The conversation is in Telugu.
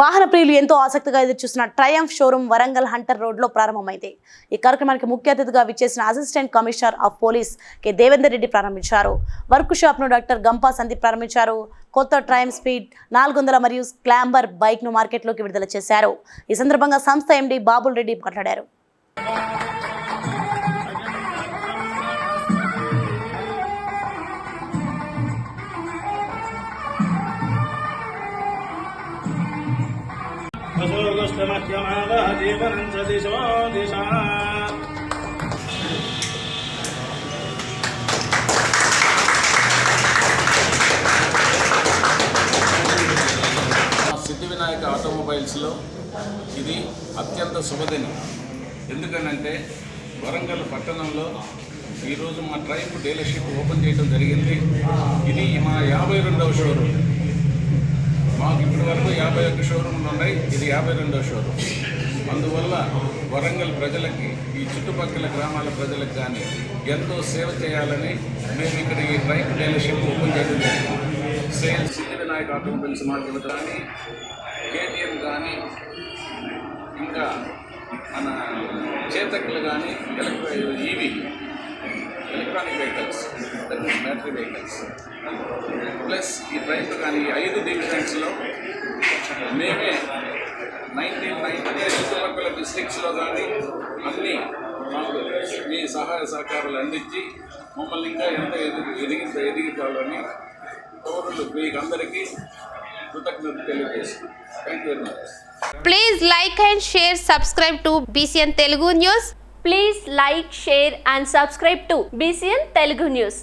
వాహన ప్రియులు ఎంతో ఆసక్తిగా ఎదురుచూస్తున్న ట్రయంఫ్ షోరూమ్ వరంగల్ హంటర్ రోడ్లో ప్రారంభమైంది. ఈ కార్యక్రమానికి ముఖ్య అతిథిగా విచ్చేసిన assistant commissioner of police K. Devender Reddy ప్రారంభించారు. వర్క్ షాప్ను డాక్టర్ గంపా సందీప్ ప్రారంభించారు. కొత్త ట్రయం స్పీడ్ నాలుగు వందల మరియు క్లాంబర్ బైక్ను మార్కెట్లోకి విడుదల చేశారు. ఈ సందర్భంగా సంస్థ ఎండి బాబుల్ రెడ్డి మాట్లాడారు. वसोगस्तमह्यमादः जीवनं च दिशो दिशा మా సిద్ధి వినాయక ఆటోమొబైల్స్లో ఇది అత్యంత శుభదినం ఎందుకనంటే వరంగల్ పట్టణంలో ఈరోజు మా ట్రైబ్ డీలర్షిప్ ఓపెన్ చేయడం జరిగింది ఇది మా యాభై రెండవ షోరూమ్ మాకు ఇప్పటి వరకు యాభై ఒక్క షోరూమ్లు ఉన్నాయి. ఇది యాభై రెండవ షోరూమ్. అందువల్ల వరంగల్ ప్రజలకి ఈ చుట్టుపక్కల గ్రామాల ప్రజలకు కానీ ఎంతో సేవ చేయాలని మేము ఇక్కడ ఈ ట్రైబ్ డీలర్షిప్ ఓపెన్ చేయడం జరిగింది. సేల్ సిద్ధి వినాయక ఆటోమొబైల్స్ మాకు కానీ కేటీఎం కానీ ఇంకా మన చేతకులు కానీ Electra EV battery vehicles plus ఈ రైతు కానీ ఐదు డివిజన్స్లో మేమే నైన్టీన్ నైన్టీ చుట్టుపక్కల డిస్టిక్స్లో కానీ అన్నీ మాకు మీ సహాయ సహకారాలు అందించి మమ్మల్ని ఇంకా ఎంత ఎదిగి ఎదిగి ఎదిగించాలని పౌరులు మీకు అందరికీ కృతజ్ఞతలు తెలియజేస్తున్నాను thank you very much please like and share subscribe to BCN Telugu news please like share and subscribe to BCN Telugu news